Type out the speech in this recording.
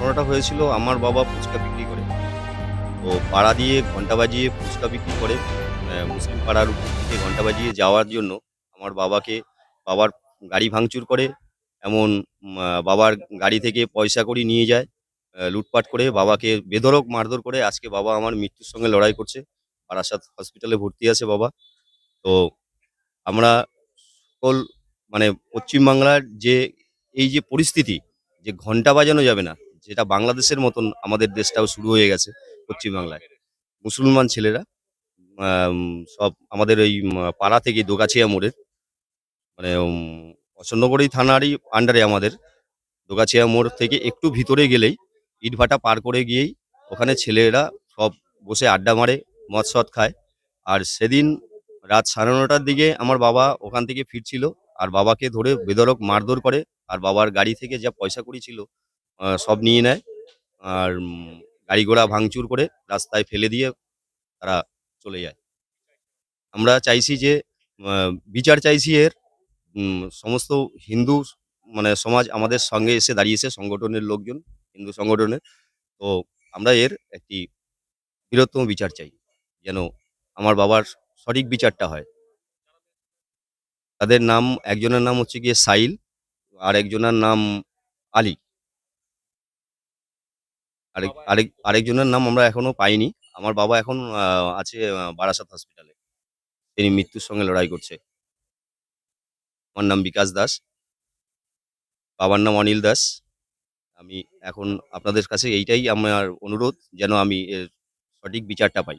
ঘটনাটা হয়েছিল, আমার বাবা ফুচকা বিক্রি করে। তো পাড়া দিয়ে ঘণ্টা বাজিয়ে ফুচকা বিক্রি করে মুসলিম পাড়ার উপর দিকে ঘণ্টা বাজিয়ে যাওয়ার জন্য আমার বাবাকে, বাবার গাড়ি ভাঙচুর করে, এমন বাবার গাড়ি থেকে পয়সা করি নিয়ে যায় লুটপাট করে, বাবাকে বেধরক মারধর করে আজকে বাবা আমার মৃত্যুর সঙ্গে লড়াই করছে বারাসাত হসপিটালে ভর্তি আছে বাবা। তো আমরা সকল মানে পশ্চিমবাংলার যে, এই যে পরিস্থিতি, যে ঘণ্টা বাজানো যাবে না যেটা বাংলাদেশের মতন আমাদের দেশটাও শুরু হয়ে গেছে পশ্চিমবাংলায়। মুসলমান ছেলেরা সব আমাদের ওই পাড়া থেকে দোগাছিয়া মোড়ের মানে অশোকনগরী থানারই আন্ডারে আমাদের দোগাছিয়া মোড় থেকে একটু ভিতরে গেলেই ইটভাটা পার করে গিয়েই ওখানে ছেলেরা সব বসে আড্ডা মারে মদ সদ খায়। আর সেদিন রাত সাড়ে নটার দিকে আমার বাবা ওখান থেকে ফিরছিল আর বাবাকে ধরে বেদরক মারধর করে আর বাবার গাড়ি থেকে যা পয়সা কড়ি ছিল আহ, সব নিয়ে নেয়। আর গাড়ি ঘোড়া ভাঙচুর করে রাস্তায় ফেলে দিয়ে তারা চলে যায়। আমরা চাইছি যে বিচার চাইছি এর সমস্ত হিন্দু মানে সমাজ আমাদের সঙ্গে এসে দাঁড়িয়েছে, সংগঠনের লোকজন, হিন্দু সংগঠনের। তো আমরা এর একটি বৃহত্তম বিচার চাই, যেন আমার বাবার সঠিক বিচারটা হয়। তাদের নাম, একজনের নাম হচ্ছে গিয়ে সাইল, আর একজনের নাম আলী। আরেক আরেক আরেকজনের নাম আমরা এখনও পাইনি। আমার বাবা এখন আছে বারাসাত হসপিটালে তিনি মৃত্যুর সঙ্গে লড়াই করছে। আমার নাম বিকাশ দাস। বাবার নাম অনিল দাস। আমি এখন আপনাদের কাছে এইটাই আমার অনুরোধ যেন আমি এর সঠিক বিচারটা পাই।